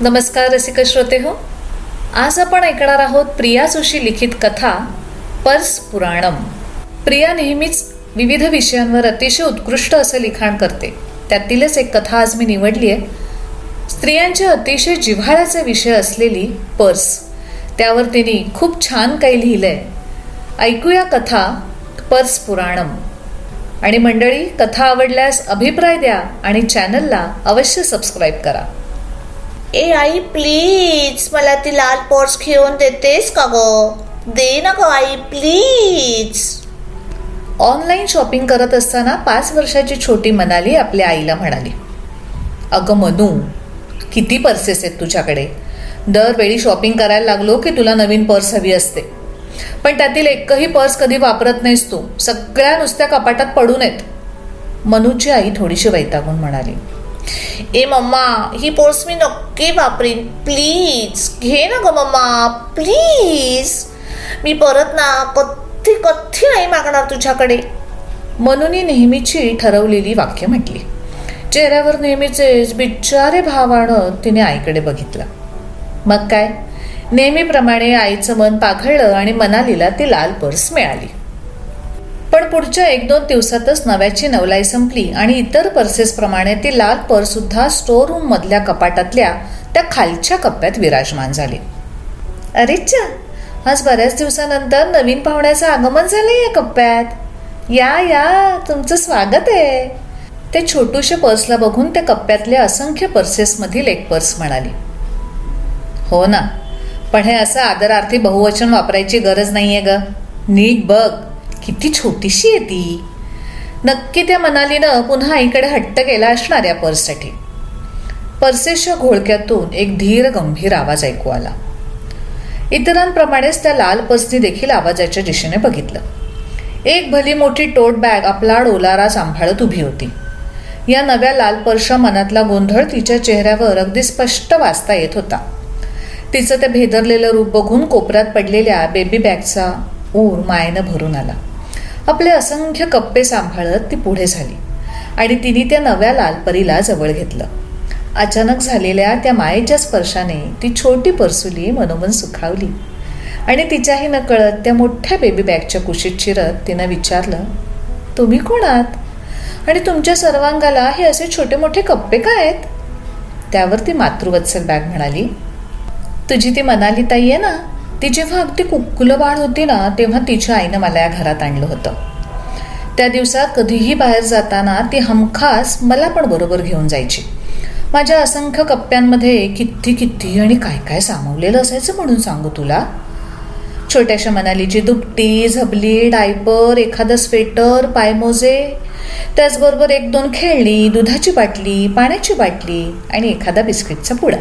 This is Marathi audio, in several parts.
नमस्कार रसिक श्रोते हो. आज आपण ऐकणार आहोत प्रिया जोशी लिखित कथा पर्स पुराणम. प्रिया नेहमीच विविध विषयांवर अतिशय उत्कृष्ट असं लिखाण करते. त्यातीलच एक कथा आज मी निवडली आहे. स्त्रियांचे अतिशय जिव्हाळ्याचे विषय असलेली पर्स. त्यावर तिने खूप छान काही लिहिलंय. ऐकूया कथा पर्स पुराणम. आणि मंडळी कथा आवडल्यास अभिप्राय द्या आणि चॅनलला अवश्य सबस्क्राईब करा. ए आई प्लीज मला ती लाल पर्स घेऊन देतेस का ग? दे ना ग आई प्लीज ऑनलाईन शॉपिंग करत असताना पाच वर्षाची छोटी मनाली आपल्या आईला म्हणाली अगं मनू किती पर्सेस आहेत तुझ्याकडे? दरवेळी शॉपिंग करायला लागलो की तुला नवीन पर्स हवी असते. पण त्यातील एकही पर्स कधी वापरत नाहीस तू. सगळ्या नुसत्या कपाटात पडून आहेत. मनूची आई थोडीशी वैतागून म्हणाली ए मम्मा ही पोर्स मी नक्की वापरीन. प्लीज घे ना ग मम्मा. प्लीज मी परत ना कधी कथ्थी नाही मागणार तुझ्याकडे. मनूने नेहमीची ठरवलेली वाक्य म्हटली. चेहऱ्यावर नेहमीचेच बिचारे भाव आणत तिने आईकडे बघितलं. मग काय? नेहमीप्रमाणे आईचं मन पाघळलं आणि मनालीला ती लाल पर्स मिळाली. पण पुढच्या एक दोन दिवसातच नव्याची नवलाई संपली आणि इतर पर्सेसप्रमाणे ती लाल पर्ससुद्धा स्टोअर स्टोर रूम मधल्या कपाटातल्या त्या खालच्या कप्प्यात विराजमान झाली. अरेच्छा आज बऱ्याच दिवसानंतर नवीन पाहुण्याचं आगमन झालंय या कप्प्यात. या या तुमचं स्वागत आहे. ते छोटूशे पर्सला बघून त्या कप्प्यातल्या असंख्य पर्सेसमधील एक पर्स म्हणाली. हो ना. पण हे असं आदरार्थी बहुवचन वापरायची गरज नाहीये ग. नीट बघ. किती छोटीशी आहे ती. नक्की त्या मनालीनं पुन्हा आईकडे हट्ट केला असणार या पर्ससाठी. पर्सेसच्या घोळक्यातून एक धीर गंभीर आवाज ऐकू आला. इतरांप्रमाणेच त्या लाल पर्सनी देखील आवाजाच्या दिशेने बघितलं. एक भली मोठी टोट बॅग आपला डोलारा सांभाळत उभी होती. या नव्या लाल पर्सच्या मनातला गोंधळ तिच्या चेहऱ्यावर अगदी स्पष्ट वाचता येत होता. तिचं ते भेदरलेलं रूप बघून कोपऱ्यात पडलेल्या बेबी बॅगचा ऊर मायेनं भरून आला. आपले असंख्य कप्पे सांभाळत ती पुढे झाली. आणि तिने त्या नव्या लालपरीला जवळ घेतलं. अचानक झालेल्या त्या मायेच्या स्पर्शाने ती छोटी परसुली मनोमन सुखावली. आणि तिच्याही नकळत त्या मोठ्या बेबी बॅगच्या कुशीत शिरत तिनं विचारलं तुम्ही कोण आहात? आणि तुमच्या सर्वांगाला हे असे छोटे मोठे कप्पे काय आहेत? त्यावर ती मातृवत्सल बॅग म्हणाली तुझी ती मनाली ताई आहे ना? ती जेव्हा अगदी कुक्कुलं बाळ होती ना तेव्हा तिच्या आईनं मला या घरात आणलं होतं. त्या दिवसात कधीही बाहेर जाताना ती हमखास मला पण बरोबर घेऊन जायची. माझ्या असंख्य कप्प्यांमध्ये किती किती आणि काय काय सामावलेलं असायचं म्हणून सांगू तुला. छोट्याशा मनालीची दुपटी झबली डायपर एखादं स्वेटर पायमोजे. त्याचबरोबर एक दोन खेळणी दुधाची बाटली पाण्याची बाटली आणि एखादा बिस्किटचा पुडा.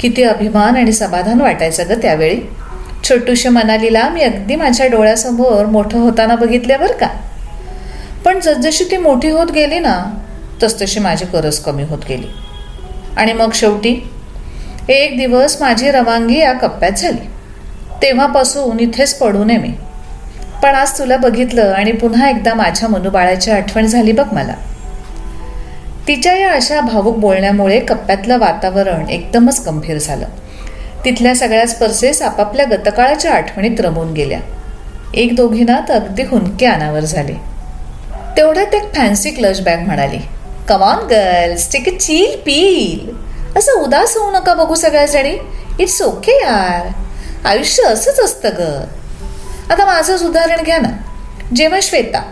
किती अभिमान आणि समाधान वाटायचं ग त्यावेळी. छोटूशा मनालीला मी अगदी माझ्या डोळ्यासमोर मोठं होताना बघितल्या बरं का. पण जसजशी ती मोठी होत गेली ना तसतशी माझी गरज कमी होत गेली. आणि मग शेवटी एक दिवस माझी रवानगी या कप्प्यात झाली. तेव्हापासून इथेच पडू नये मी. पण आज तुला बघितलं आणि पुन्हा एकदा माझ्या मनुबाळाची आठवण झाली बघ मला. तिच्या या अशा भावूक बोलण्यामुळे कप्प्यातलं वातावरण एकदमच गंभीर झालं. तिथल्या सगळ्या स्पर्शेस आपापल्या गतकाळाच्या आठवणीत रमून गेल्या. एक दोघींना तर अगदी हुंदके अनावर झाले. तेवढ्यात एक फॅन्सी क्लच बॅग म्हणाली come on girls take a chill pill असं उदास होऊ नका बघू सगळ्याजणी. इट्स ओके यार. आयुष्य असंच असतं ग. आता माझंच उदाहरण घ्या ना. जेव्हा श्वेता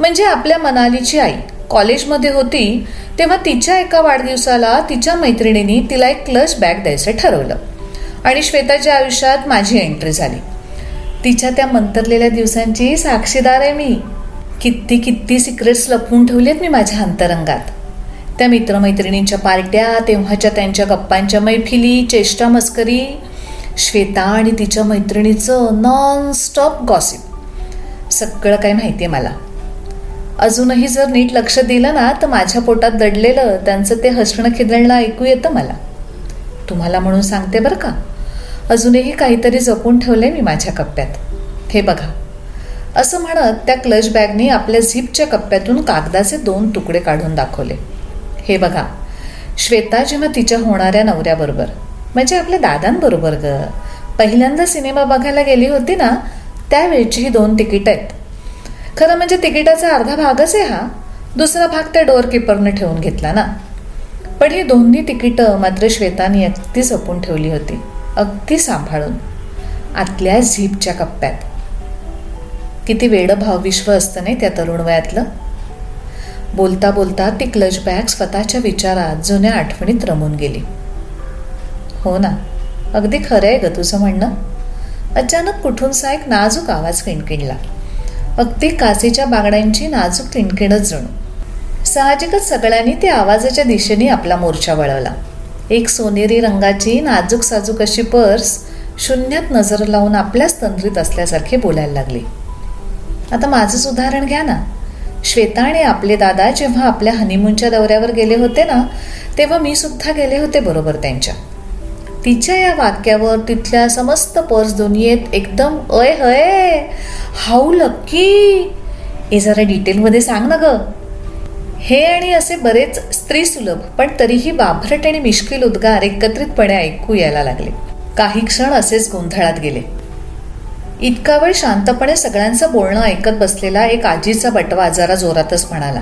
म्हणजे आपल्या मनालीची आई कॉलेजमध्ये होती तेव्हा तिच्या एका वाढदिवसाला तिच्या मैत्रिणींनी तिला एक क्लच बॅग द्यायचं ठरवलं. आणि श्वेताच्या आयुष्यात माझी एंट्री झाली. तिच्या त्या मंतरलेल्या दिवसांची साक्षीदार आहे मी. किती किती सिक्रेट्स लपवून ठेवलेत मी माझ्या अंतरंगात. त्या मित्रमैत्रिणींच्या पार्ट्या तेव्हाच्या त्यांच्या गप्पांच्या मैफिली चेष्टा मस्करी श्वेता आणि तिच्या मैत्रिणीचं नॉन स्टॉप गॉसिप सगळं काही माहिती आहे मला. अजूनही जर नीट लक्ष दिलं ना तर माझ्या पोटात दडलेलं त्यांचं ते हसणं खिदळणं ऐकू येतं मला. तुम्हाला म्हणून सांगते बरं का अजूनही काहीतरी जपून ठेवले मी माझ्या कप्प्यात. हे बघा असं म्हणत त्या क्लच बॅगने आपल्या झिपच्या कप्प्यातून कागदाचे दोन तुकडे काढून दाखवले. हे बघा श्वेता जेव्हा तिच्या होणाऱ्या नवऱ्याबरोबर म्हणजे आपल्या दादांबरोबर ग पहिल्यांदा सिनेमा बघायला गेली होती ना त्यावेळची ही दोन तिकीट आहेत. खरं म्हणजे तिकिटाचा अर्धा भागच आहे हा. दुसरा भाग त्या डोअरकीपरने ठेवून घेतला ना. पण ही दोन्ही तिकीटं मात्र श्वेताने अगदी जपून ठेवली होती. अगदी सांभाळून. आतल्या झीपच्या कप्प्यात. किती वेडं भावविश्व असतं नाही त्या तरुण वयातलं. बोलता बोलता ती क्लच बॅग स्वतःच्या विचारात जुन्या आठवणीत रमून गेली. हो ना. अगदी खरं आहे ग तुझं म्हणणं. अचानक कुठूनसा एक नाजूक आवाज किणकिणला. अगदी काचेच्या बागड्यांची नाजूक किणकिणच जणू. साहजिकच सगळ्यांनी त्या आवाजाच्या दिशेने आपला मोर्चा वळवला. एक सोनेरी रंगाची नाजूक साजूक अशी पर्स शून्यात नजर लावून आपल्याच तंद्रीत असल्यासारखे बोलायला लागली. आता माझंच उदाहरण घ्या ना. श्वेता आणि आपले दादा जेव्हा आपल्या हनीमूनच्या दौऱ्यावर गेले होते ना तेव्हा मी सुद्धा गेले होते बरोबर त्यांच्या. तिच्या या वाक्यावर तिथल्या समस्त पर्स दुनियेत एकदम अय हय. हाऊ लक्की हे जरा डिटेलमध्ये सांग ना ग. हे आणि असे बरेच स्त्रीसुलभ पण तरीही बाभरट आणि मिश्किल उद्गार एकत्रितपणे ऐकू यायला लागले. काही क्षण असेच गोंधळात गेले. इतका वेळ शांतपणे सगळ्यांचं बोलणं ऐकत बसलेला एक आजीचा बटवा जरा जोरातच म्हणाला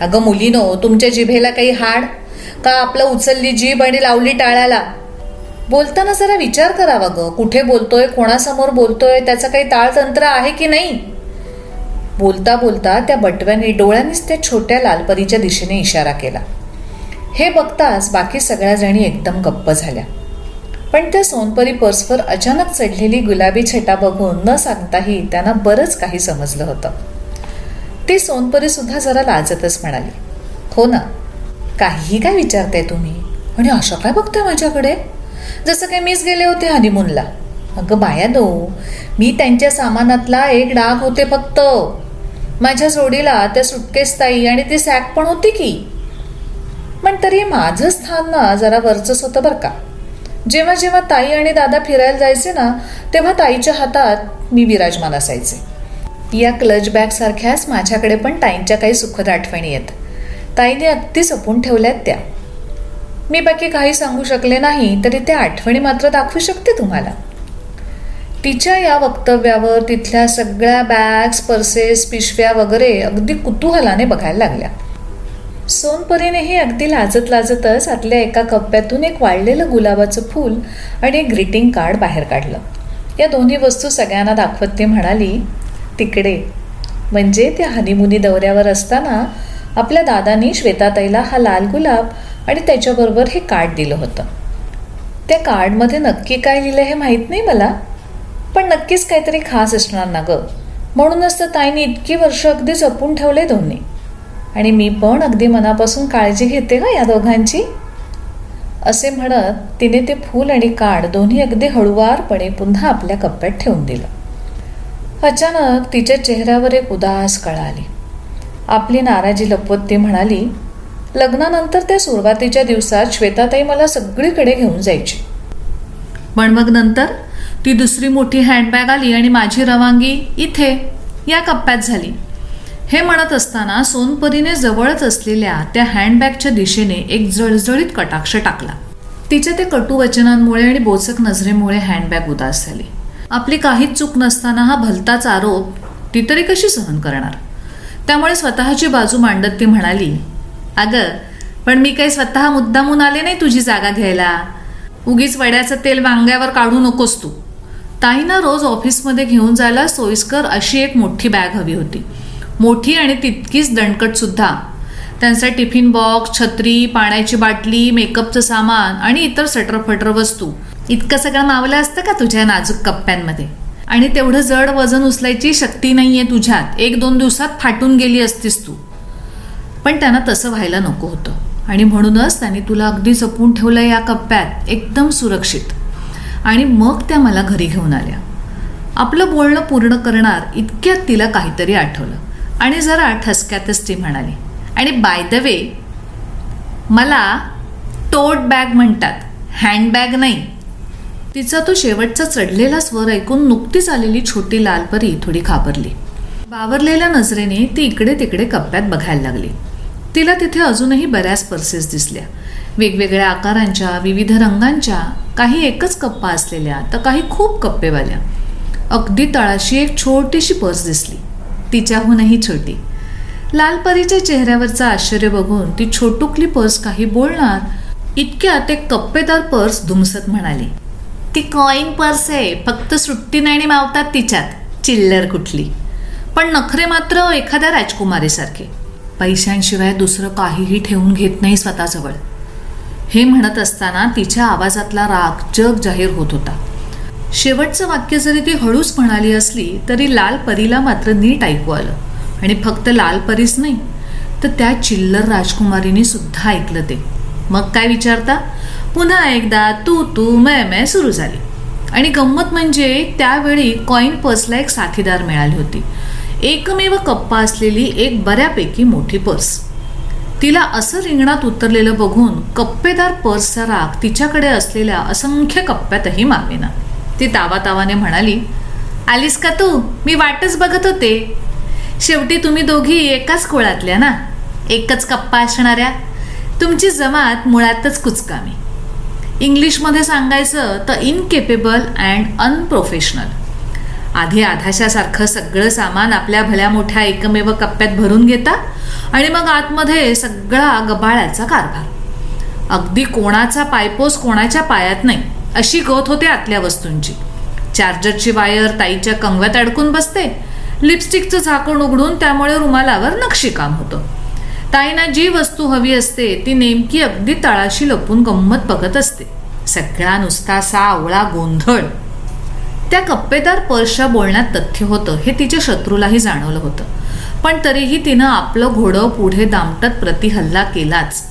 अगं मुलीनो तुमच्या जिभेला काही हाड? का आपलं उचलली जीभ आणि लावली टाळ्याला? बोलताना जरा विचार करावा ग. कुठे बोलतोय कोणासमोर बोलतोय त्याचं काही ताळतंत्र आहे की नाही? बोलता बोलता त्या बटव्याने डोळ्यांनीच त्या छोट्या लालपरीच्या दिशेने इशारा केला. हे बघताच बाकी सगळ्या जणी एकदम गप्प झाल्या. पण त्या सोनपरी पर्सवर अचानक चढलेली गुलाबी छटा बघून न सांगताही त्यांना बरंच काही समजलं होतं. ती सोनपरी सुद्धा जरा लाजतच म्हणाली. हो ना. काहीही काय विचारताय तुम्ही? आणि अशा काय बघताय माझ्याकडे? जसं काही मीच गेले होते हनीमूनला अगं बाया दो मी त्यांच्या सामानातला एक डाग होते फक्त. माझ्या जोडीला त्या सुटकेस ताई आणि ती सॅक पण होती की. पण तरी माझं स्थान ना जरा वरचंच होतं बरं का. जेव्हा जेव्हा ताई आणि दादा फिरायला जायचे ना तेव्हा ताईच्या हातात मी विराजमान असायचे. या क्लच बॅग सारख्याच माझ्याकडे पण ताईंच्या काही सुखद आठवणी आहेत. ताईने अगदी जपून ठेवल्यात त्या. मी बाकी काही सांगू शकले नाही तरी त्या आठवणी मात्र दाखवू शकते तुम्हाला. तिच्या या वक्तव्यावर तिथल्या सगळ्या बॅग्स पर्सेस पिशव्या वगैरे अगदी कुतूहलाने बघायला लागल्या. सोनपरीनेही अगदी लाजत लाजतच आतल्या एका कप्प्यातून एक वाळलेलं गुलाबाचं फूल आणि एक ग्रीटिंग कार्ड बाहेर काढलं. या दोन्ही वस्तू सगळ्यांना दाखवत ती म्हणाली तिकडे. म्हणजे त्या हनीमुनी दौऱ्यावर असताना आपल्या दादानी श्वेताताईला हा लाल गुलाब आणि त्याच्याबरोबर हे कार्ड दिलं होतं. त्या कार्डमध्ये नक्की काय लिहिलं हे माहीत नाही मला पण नक्कीच काहीतरी खास असणार ना गं. म्हणूनच तर ताईने इतकी वर्ष अगदी जपून ठेवले दोन्ही. आणि मी पण अगदी मनापासून काळजी घेते का या दोघांची. असे म्हणत तिने ते फूल आणि कार्ड दोन्ही अगदी हळुवारपणे पुन्हा आपल्या कप्प्यात ठेवून दिलं. अचानक तिच्या चेहऱ्यावर एक उदास कळा आली. आपली नाराजी लपवत ती म्हणाली लग्नानंतर त्या सुरुवातीच्या दिवसात श्वेताताई मला सगळीकडे घेऊन जायची. पण मग नंतर ती दुसरी मोठी हँडबॅग आली आणि माझी रवानगी इथे या कप्प्यात झाली. हे म्हणत असताना सोनपरीने जवळच असलेल्या त्या हँडबॅगच्या दिशेने एक जळजळीत कटाक्ष टाकला. तिच्या त्या कटू वचनांमुळे आणि बोचक नजरेमुळे हँडबॅग उदास झाली. आपली काहीच चूक नसताना हा भलताच आरोप ती तरी कशी सहन करणार? त्यामुळे स्वतःची बाजू मांडत ती म्हणाली अगं पण मी काही स्वतः मुद्दामून आले नाही तुझी जागा घ्यायला. उगीच वड्याचं तेल वांग्यावर काढू नकोस तू. ताईनं रोज ऑफिसमध्ये घेऊन जायला सोयीस्कर अशी एक मोठी बॅग हवी होती. मोठी आणि तितकीच दणकटसुद्धा त्यांचा टिफिन बॉक्स छत्री पाण्याची बाटली मेकअपचं सामान आणि इतर सटरफटर वस्तू. इतकं सगळं मावलं असतं का तुझ्या नाजूक कप्प्यांमध्ये? आणि तेवढं जड वजन उचलायची शक्ती नाही आहे तुझ्यात. एक दोन दिवसात फाटून गेली असतीस तू. पण त्यांना तसं व्हायला नको होतं. आणि म्हणूनच त्यांनी तुला अगदी जपून ठेवलं या कप्प्यात एकदम सुरक्षित. आणि मग त्या मला घरी घेऊन आल्या. आपलं बोलणं पूर्ण करणार इतक्यात तिला काहीतरी आठवलं. आणि जरा ठसक्यातच ती म्हणाली आणि बाय द वे मला टोट बॅग म्हणतात. हँडबॅग नाही. तिचा तो शेवटचा चढलेला स्वर ऐकून नुकतीच आलेली छोटी लालपरी थोडी खाबरली बावरलेल्या नजरेने ती इकडे तिकडे कप्प्यात बघायला लागली. तिला तिथे अजूनही बऱ्याच पर्सेस दिसल्या. वेगवेगळ्या आकारांच्या विविध रंगांच्या काही एकच कप्पा असलेल्या तर काही खूप कप्पेवाल्या. अगदी तळाशी एक छोटीशी पर्स दिसली. तिच्याहूनही छोटी. लालपरीच्या चेहऱ्यावरचं आश्चर्य बघून ती छोटुकली पर्स काही बोलणार इतक्यात एक कप्पेदार पर्स धुमसत म्हणाली ती कॉईन पर्स आहे फक्त सुट्टी नाणी मावतात तिच्यात चिल्लर कुठली. पण नखरे मात्र एखाद्या राजकुमारीसारखे. पैशांशिवाय दुसरं काहीही ठेवून घेत नाही स्वतःजवळ. हे म्हणत असताना तिच्या आवाजातला राग जग जाहीर होत होता. शेवटचं वाक्य जरी ती हळूच म्हणाली असली तरी लाल परीला मात्र नीट ऐकू आलं. आणि फक्त लाल परीच नाही तर त्या चिल्लर राजकुमारीने सुद्धा ऐकलं ते. मग काय विचारता? पुन्हा एकदा तू तू मै मै सुरू झाली. आणि गंमत म्हणजे त्यावेळी कॉईन पर्सला एक साथीदार मिळाली होती. एकमेव कप्पा असलेली एक बऱ्यापैकी मोठी पर्स तिला असं रिंगणात उतरलेलं बघून कप्पेदार पर्सचा राग तिच्याकडे असलेल्या असंख्य कप्प्यातही मागेना. ती तावातावाने म्हणाली आलीस का तू? मी वाटच बघत होते. शेवटी तुम्ही दोघी एकाच कोळातल्या ना? एकच कप्पा असणाऱ्या? तुमची जमात मुळातच कुचकामी. इंग्लिशमध्ये सांगायचं तर इनकेपेबल अँड अनप्रोफेशनल आधी आधाशासारखं सगळं सामान आपल्या भल्या मोठ्या एकमेव कप्प्यात भरून घेता आणि मग आतमध्ये सगळा गबाळ्याचा कारभार. अगदी कोणाचा पायपोस कोणाच्या पायात नाही अशी गत होते आतल्या वस्तूंची. चार्जरची वायर ताईच्या कंगव्यात अडकून बसते. लिपस्टिकचं झाकण उघडून त्यामुळे रुमालावर नक्षीकाम होतं. ताईना जी वस्तू हवी असते ती नेमकी अगदी तळाशी लपून गंमत बघत असते. सगळा नुसता सावळा गोंधळ. त्या कप्पेदार पर्सच्या बोलण्यात तथ्य होतं हे तिच्या शत्रूलाही जाणवलं होतं. पण तरीही तिनं आपलं घोडं पुढे दामटत प्रतिहल्ला केलाच.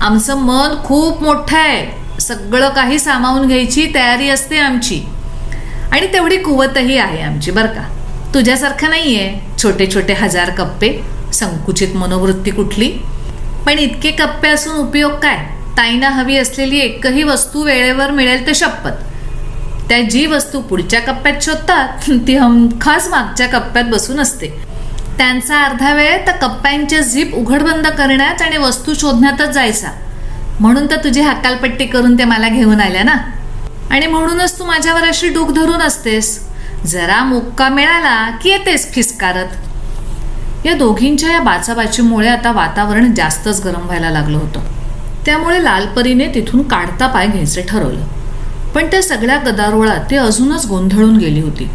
आमचं मन खूप मोठं आहे. सगळं काही सामावून घ्यायची तयारी असते आमची. आणि तेवढी कुवतही आहे आमची बरं का? तुझ्यासारखं नाही आहे छोटे छोटे हजार कप्पे संकुचित मनोवृत्ती कुठली? पण इतके कप्पे असून उपयोग काय? ताईना हवी असलेली एकही वस्तू वेळेवर मिळेल ते शपथ. त्या जी वस्तू पुढच्या कप्प्यात शोधतात ती हमखास मागच्या कप्प्यात बसून असते. त्यांचा अर्धा वेळ तर कप्प्यांच्या झीप उघडबंद करण्यात आणि वस्तू शोधण्यातच जायचा. म्हणून तर तुझी हकालपट्टी करून ते मला घेऊन आल्या ना? आणि म्हणूनच तू माझ्यावर अशी डूक धरून असतेस. जरा मुक्का मिळाला की येतेस फिसकारत. या दोघींच्या या बाचाबाचीमुळे आता वातावरण जास्तच गरम व्हायला लागलं होतं. त्यामुळे लालपरीने तिथून काढता पाय घ्यायचे ठरवलं. पण त्या सगळ्या गदारोळात ती अजूनच गोंधळून गेली होती.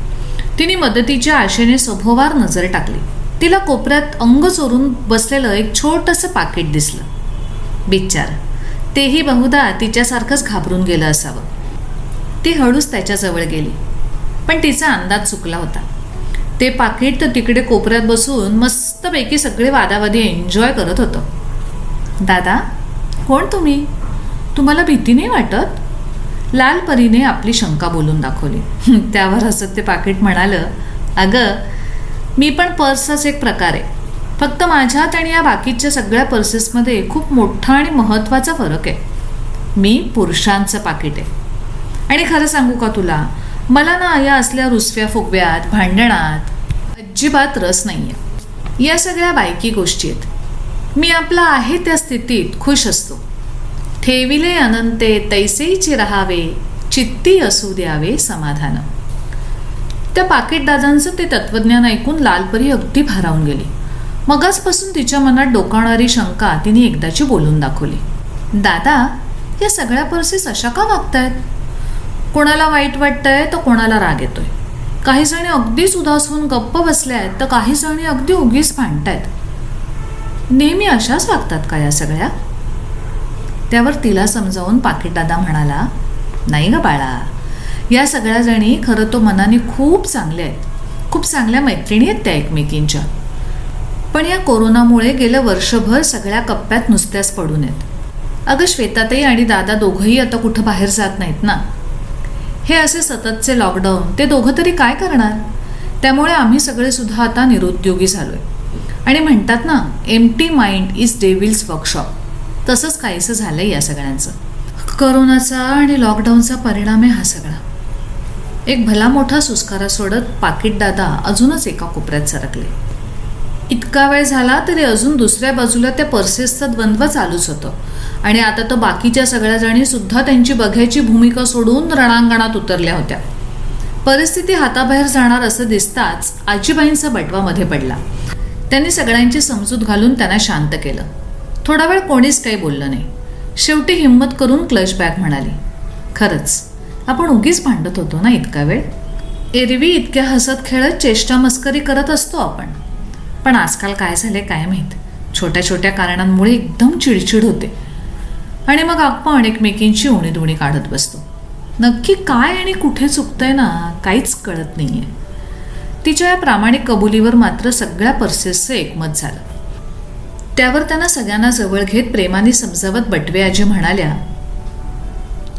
तिने मदतीच्या आशेने सभोवार नजर टाकली. तिला कोपऱ्यात अंग चोरून बसलेलं एक छोटंसं पाकिट दिसलं. बिचार तेही बहुधा तिच्यासारखंच घाबरून गेलं असावं. ती हळूच त्याच्याजवळ गेली. पण तिचा अंदाज चुकला होता. ते पाकिट तर तिकडे कोपऱ्यात बसून मस्तपैकी सगळे वादावादी एन्जॉय करत होतं. दादा कोण तुम्ही? तुम्हाला भीती नाही वाटत? लाल परीने आपली शंका बोलून दाखवली. त्यावर हसत ते पाकिट म्हणालं अगं मी पण पर्सच एक प्रकार आहे. फक्त माझ्यात आणि या बाकीच्या सगळ्या पर्सेसमध्ये खूप मोठा आणि महत्त्वाचा फरक आहे. मी पुरुषांचं पाकिट आहे. आणि खरं सांगू का तुला? मला ना या असल्या रुसव्या फुगव्यात भांडणात अजिबात रस नाही आहे या सगळ्या बायकी गोष्टी आहेत. मी आपला आहे त्या स्थितीत खुश असतो. ठेविले अनंते तैसेची राहावे चित्ती असू द्यावे समाधान. त्या पाकिट दादांचं ते तत्वज्ञान ऐकून लालपरी अगदी भारावून गेली. मगाचपासून तिच्या मनात डोकावणारी शंका तिने एकदाची बोलून दाखवली. दादा या सगळ्या पर्सेस अशा का वागतायत? कोणाला वाईट वाटतंय तर कोणाला राग येतोय. काही जणी अगदीच उदास होऊन गप्प बसल्या आहेत तर काही जणी अगदी उगीच भांडतायत. नेहमी अशाच वागतात का या सगळ्या? त्यावर तिला समजावून पाकिटदादा म्हणाला नाही ग बाळा या सगळ्या जणी खरं तो मनाने खूप चांगल्या आहेत. खूप चांगल्या मैत्रिणी आहेत त्या एकमेकींच्या. पण या कोरोनामुळे गेलं वर्षभर सगळ्या कप्प्यात नुसत्याच पडून आहेत. अगं श्वेताताई आणि दादा दोघंही आता कुठं बाहेर जात नाहीत ना? हे असे सततचे लॉकडाऊन ते दोघं तरी काय करणार? त्यामुळे आम्ही सगळे सुद्धा आता निरुद्योगी झालोय. आणि म्हणतात ना empty mind is devil's workshop तसंच काहीसं झालंय या सगळ्यांचं. करोनाचा आणि लॉकडाऊनचा परिणाम आहे हा सगळा. एक भला मोठा सुस्कारा सोडत पाकिट दादा अजूनच एका कोपऱ्यात सरकले. इतका वेळ झाला तरी अजून दुसऱ्या बाजूला त्या पर्सेसचं द्वंद्व चालूच होतं. आणि आता तर बाकीच्या सगळ्या जणी सुद्धा त्यांची बघ्याची भूमिका सोडून रणांगणात उतरल्या होत्या. परिस्थिती हाताबाहेर जाणार असं दिसताच आजीबाईंचा बटवा मध्ये पडला. त्यांनी सगळ्यांची समजूत घालून त्यांना शांत केलं. थोडा वेळ कोणीच काही बोललं नाही. शेवटी हिंमत करून क्लच बॅग म्हणाली खरंच आपण उगीच भांडत होतो ना इतका वेळ? एरवी इतक्या हसत खेळत चेष्टा मस्करी करत असतो आपण. पण आजकाल काय झाले काय माहीत? छोट्या छोट्या कारणांमुळे एकदम चिडचिड होते. आणि मग आपण एकमेकींची उणीधुणी काढत बसतो. नक्की काय आणि कुठे चुकतंय ना काहीच कळत नाही आहे तिच्या या प्रामाणिक कबुलीवर मात्र सगळ्या पर्सेसचं एकमत झालं. त्यावर त्यांना सगळ्यांना जवळ घेत प्रेमाने समजावत बटवे आजी म्हणाल्या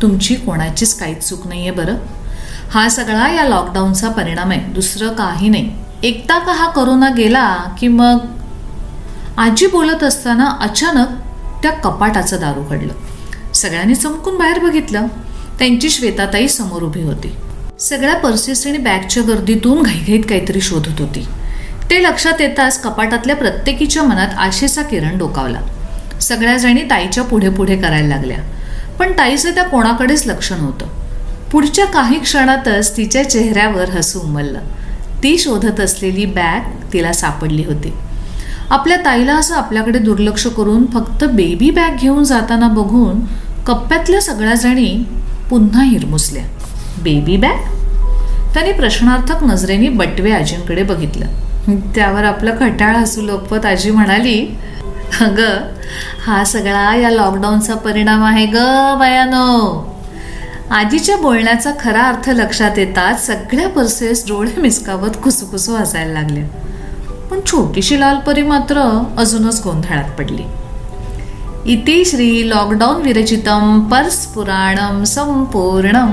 तुमची कोणाचीच काहीच चूक नाही आहे बरं. हा सगळा या लॉकडाऊनचा परिणाम आहे दुसरं काही नाही. एकदा का हा करोना गेला की मग आजी बोलत असताना अचानक त्या कपाटाचं दारू काढलं सगळ्यांनी चमकून बाहेर बघितलं. त्यांची श्वेताताई समोर उभी होती. सगळ्या पर्सेस आणि बॅगच्या गर्दीतून घाईघाईत काहीतरी शोधत होती. ते लक्षात येताच कपाटातल्या प्रत्येकीच्या मनात आशेचा किरण डोकावला. सगळ्या जणी ताईच्या पुढे पुढे करायला लागल्या. पण ताईचं त्या कोणाकडेच लक्ष नव्हतं. पुढच्या काही क्षणातच तिच्या चेहऱ्यावर हसू उमललं. ती शोधत असलेली बॅग तिला सापडली होती. आपल्या ताईला असं आपल्याकडे दुर्लक्ष करून फक्त बेबी बॅग घेऊन जाताना बघून कप्प्यातल्या सगळ्या जणी पुन्हा हिरमुसल्या. बेबी बॅग त्याने प्रश्नार्थक नजरेने बटवे आजींकडे बघितलं. त्यावर आपलं खटाळ हसू लोपवत आजी म्हणाली अगं हा सगळा या लॉकडाऊनचा परिणाम आहे ग बयानो. आजीच्या बोलण्याचा खरा अर्थ लक्षात येताच सगळ्या पर्सेस डोळे मिसकावत कुसुकुसू हसायला लागल्या. पण छोटीशी लालपरी मात्र अजूनच गोंधळात पडली. इति श्री लॉकडाऊन विरचितम पर्स पुराणम संपूर्णम.